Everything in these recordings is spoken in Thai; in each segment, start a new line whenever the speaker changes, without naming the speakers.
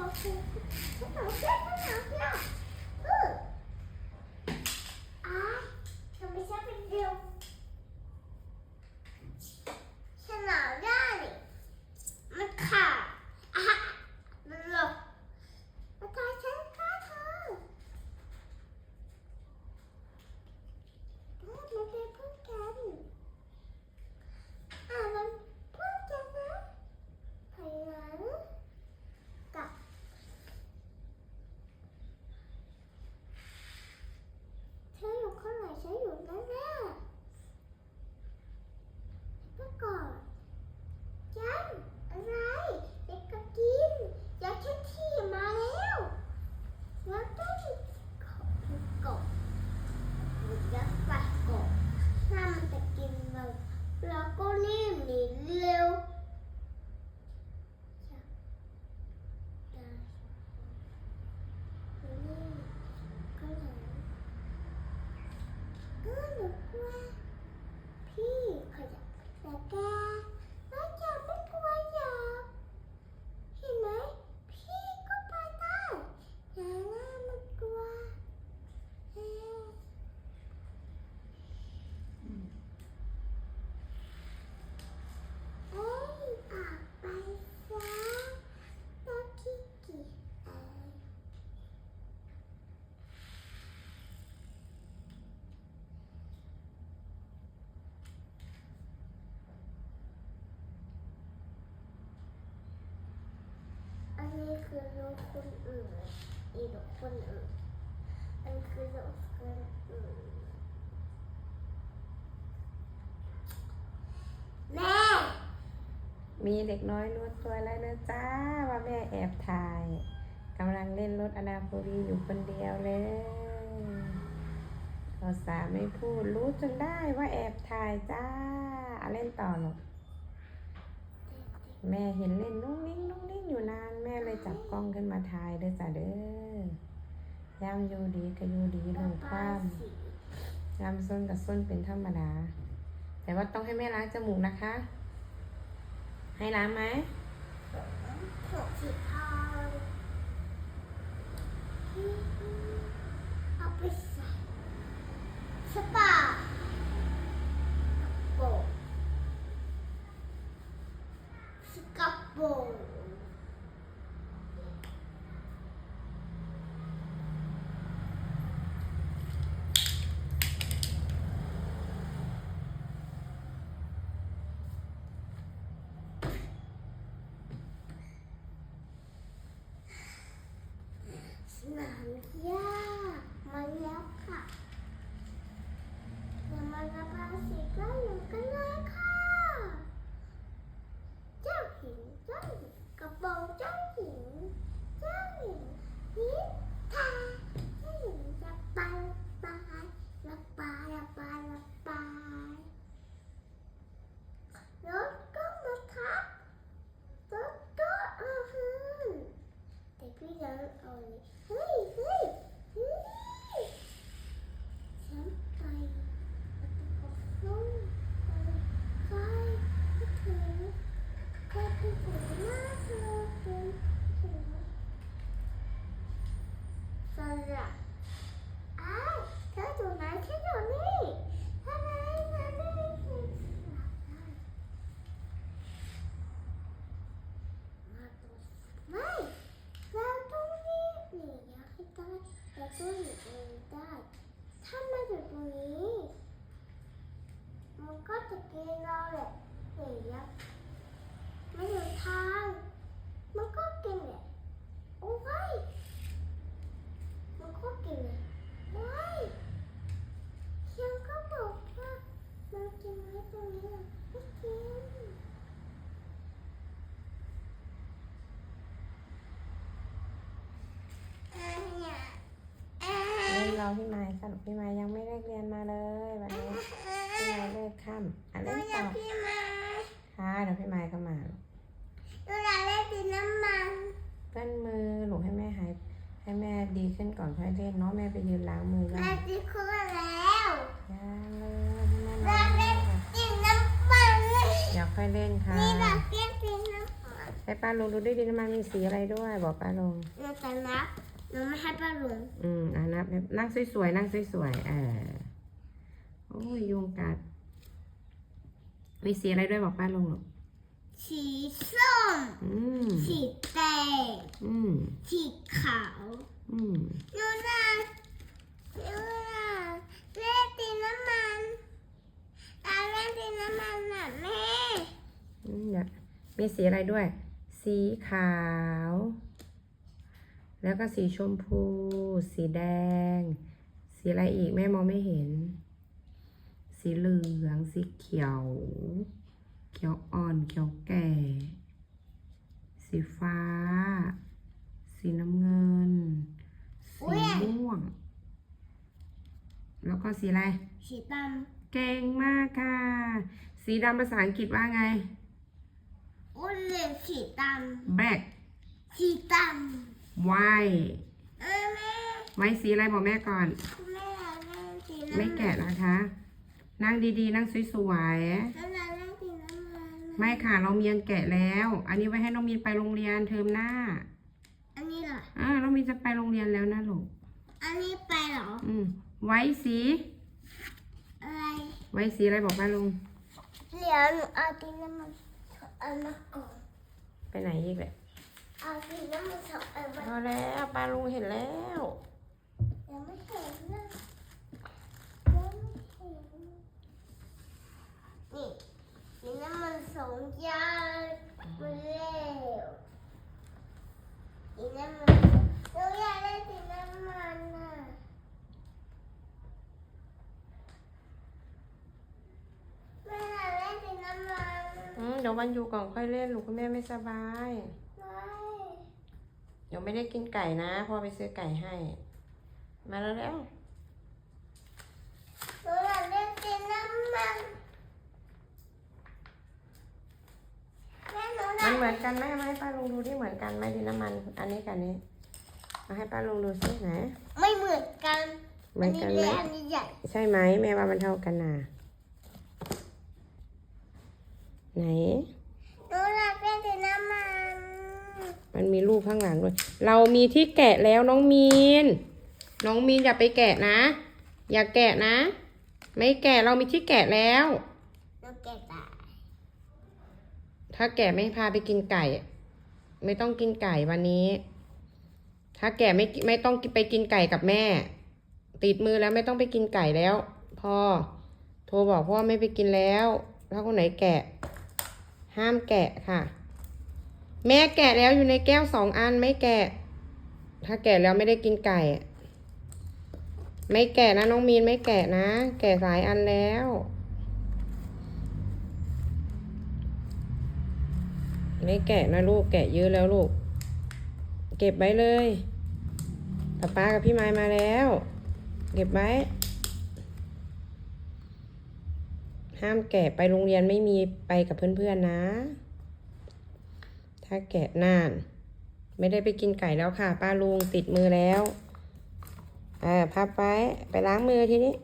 응. นนี้คือลูกคนอื่นอีกคนอื่นอันคือลูกคนอื่นแม่
มีเด็กน้อยรู้ตัวแล้วนะจ้าว่าแม่แอบถ่ายกำลังเล่นรถอนาบุรีอยู่คนเดียวเลยเราสาไม่พูดรู้จนได้ว่าแอบถ่ายจ้าเอาเล่นต่อหรอก แม่เห็นเล่นนุ่งนิ่งนุ่งนิ่งอยู่นาน แม่เลยจับกล้องขึ้นมาถ่ายเด้อจ้าเด้อย่ำอยู่ดีก็อยู่ดีลงความ
สี
ยำส้นกับส้นเป็นธรรมดา แต่ว่าต้องให้แม่ล้างจมูกนะคะ ให้ล้างไหม
ผมสีทองเอาไปใส่สปาโปะส กับโปะ สนามหญ้ามาแล้วค่ะอย่ามาระบายสีก็อยู่กันเลยค่ะ เจ้าหญิงเจ้าหญิงกระโปรงเจ้าหญิง เจ้าหญิงนิทาเจ้าหญิงจะไประบายระบายระบายระบายรถก็มาทับรถก็เอาหืน แต่พี่ยังเอาเลยเฮ้ยเฮ้ยเฮ้ยฉันไปกับน้องไปไปถึงก็ไปถึงหน้าเธอเป็นถึงสระอ้าวเธออยู่ไหนฉันอยู่นี่ทำไมฉันไม่ได้ยินสระได้มาตัวไม่ เราต้องรีบหนียักษ์ให้ได้เราต้องหนีเองได้ ถ้ามา อยู่ตรงนี้ มันก็จะกินเราแหละหนียักไม่อยู่ทาง มันก็กินแหละโอ้ยมันก็กินแหละโอ้ยเชียงก็บอกว่ามันกินไว้ตรงนี้อะไม่กิน
เล่นรอ พี่ไม้สรุปพี่ไม้ยังไม่ได้เรียนมาเลยวันนี้พี่ไม้เลิกค่ำอะ
หนู
เล่นต่อ
พี่มา
ค่ะเดี๋ยวพี่ไม้ก็มาลูก
หนูอยาเล่นดินน้ำมัน
เล่นมือหลูกให้แม่หายให้แม่ดีขึ้นก่อนค่อยเล่นเนาะแม่ไปยืนล้างมือก่อ
แม่
น
จะขึ้นแล้ว
ยังเลยแม่
อ
ล้ายา
งก
มื
เล่
น
ดินน้ำมัน
อยากค่อยเล่นค่ะ
นี่แบบเล่นดินน้ำมัน
ไปให้ป้าลุงดูด้วยดิน้ำมันมีสีอะไรด้วยบอกป้าลุง
เราจะนับ เราไม่ให้ป้าลุง
อืมอ่านับนับนั่งสวยๆนั่งสวยๆเออโอ้ยยุงกัด มีสีอะไรด้วยบอกป้าลุงลูก
สีส้ม
อืม
สีแดง
อืม
สีขาว
อืม
นูนานูนาเล่นตีน้ำมันตาเล่นตีน้ำมันน่ะแม่
อืมเดี๋ยวมีสีอะไรด้วย สีขาว แล้วก็สีชมพู สีแดง สีอะไรอีกแม่มองไม่เห็น สีเหลือง สีเขียว เขียวอ่อน เขียวแก่ สีฟ้า สีน้ำเงิน สีม่วง แล้วก็สีอะไร
สีด
เก่งมากค่ะ สีดำภาษาอังกฤษว่าไงำ
อ้วนเรียนสีด
black ำ
สีด
white ำ
เออแม่
ไว้สีอะไรบอกแม่ก่อน
แม่เราเล่นสีน้ำ
ไม่แกะนะคะ นั่งดีๆ นั่งสวย
แล้วเราเล่นสีน้ำมัน
ๆไม่ค่ะเราเมียนแกะแล้ว อันนี้ไว้ให้น้องมีนไปโรงเรียนเทอมหน้า
อันนี้เหรอ
อ่าน้องมีนจะไปโรงเรียนแล้วนะลูก
อันนี้ไปเหรอ
อืม ไว้สี
อะไร
ไว้สีอะไรบอกป้าลุง
เดี๋ยวหนูเอาสีน้ำมันเอามาก่อน
ไปไหนอีกเลย
เอาสีน้ำมันสองเอามา
พอแล้วป้าลุงเห็นแล้ว
ยังไม่เห็นนะยังไม่เห็นนี่สีน้ำมันสองอย่างมาแล้วสีน้ำมันหนูอยากได้สีน้ำมันน่ะแม่อยากได้สีน้ำมัน
อืมเดี๋ยววันอยู่ก่อนค่อยเล่นลูกคุณแม่ไม่สบาย
ไม่
เดี๋ยวไม่ได้กินไก่นะพ่อไปซื้อไก่ให้ มาแล้วแล้ว
หนูอยากได้สีน้ำมันแม่หนูอยา
มัน
ก
เหมือนกันไหมมาให้ป้าลุงดูที่เหมือนกันไหมดินน้ำมัน อันนี้กับอันนี้มาให้ป้าลุงดูสิไหน
ไม่เหมือนกัน
เหมือนกันไหม
เล็กอันนี้ใหญ่
ใช่ไหมแม่ว่ามันเท่ากันน่ะไหน
หนูอยากได้สีน้ำมัน
มันมีรูปข้างหลังด้วย เรามีที่แกะแล้วน้องมีน น้องมีนอย่าไปแกะนะ อย่าแกะนะ ไม่แกะเรามีที่แกะแล้ว
หนูแก่ตาย
ถ้าแกะไม่พาไปกินไก่ ไม่ต้องกินไก่วันนี้ ถ้าแกะไม่ไม่ต้องไปกินไก่กับแม่ ติดมือแล้วไม่ต้องไปกินไก่แล้วพ่อโทรบอกพ่อไม่ไปกินแล้ว ถ้าคนไหนแกะ ห้ามแกะค่ะ แม่แกะแล้วอยู่ในแก้วสองอันไม่แกะ ถ้าแกะแล้วไม่ได้กินไก่ ไม่แกะนะน้องมีนไม่แกะนะ แกะหลายอันแล้วไม่แกะนะลูกแกะเยอะแล้วลูก เก็บไว้เลยป้าป้ากับพี่ไม้มาแล้ว เก็บไว้ ห้ามแกะไปโรงเรียนไม่มีไปกับเพื่อนๆนะ ถ้าแกะน่าน ไม่ได้ไปกินไก่แล้วค่ะ ป้าลุงติดมือแล้วเออพับไว้ไปล้างมือทีนี้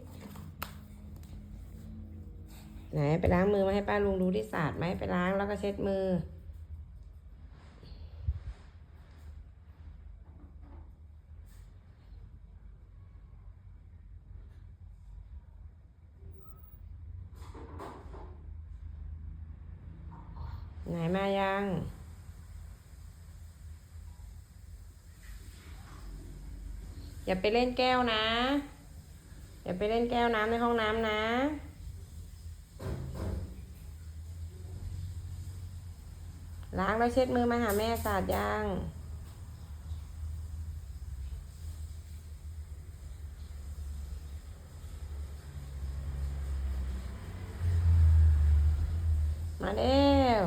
ไหนไปล้างมือมาให้ป้าลุงดูที่สะอาดไหมไปล้างแล้วก็เช็ดมือไหนมายัง อย่าไปเล่นแก้วนะ อย่าไปเล่นแก้วน้ำในห้องน้ำนะล้างแล้วเช็ดมือมาหาแม่สะอาดยังมาเร็ว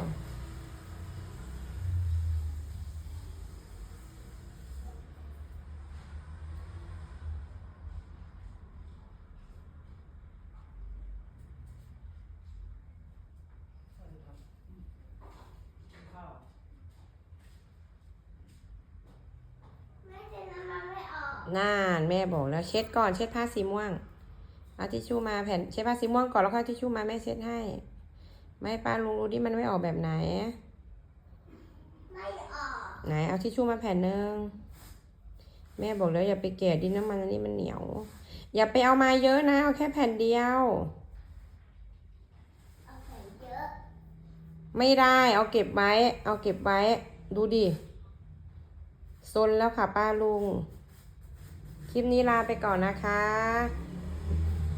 แม่สีน้ำมันไม่ออก
น่านแม่บอกแล้วเช็ดก่อนเช็ดผ้าสีม่วงเอาทิชชู่มาแผ่นเช็ดผ้าสีม่วงก่อนแล้วค่อยเอาทิชชู่มาแม่เช็ดให้ ไม่ให้ป้าลุงรู้ดิมันไม่ออกแบบไหน
แม่
ไหนเอาทิชชู่มาแผ่นหนึ่งแม่บอกแล้วอย่าไปแกะดินน้ำมันอันนี้มันเหนียว อย่าไปเอามาเยอะนะเอาแค่แผ่นเดียว
เอาแผ่นเยอะ
ไม่ได้เอาเก็บไว้ เอาเก็บไว้ ดูดิซนแล้วค่ะป้าลุง คลิปนี้ลาไปก่อนนะคะ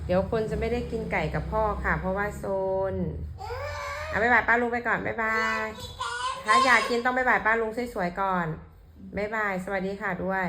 เดี๋ยวคนจะไม่ได้กินไก่กับพ่อค่ะ เพราะว่าโซนเอาบ๊ายบายป้าลุงไปก่อนบ๊ายบายถ้าอยากกินต้องบ๊ายบายป้าลุงสวยๆก่อนบ๊ายบาย สวัสดีค่ะด้วย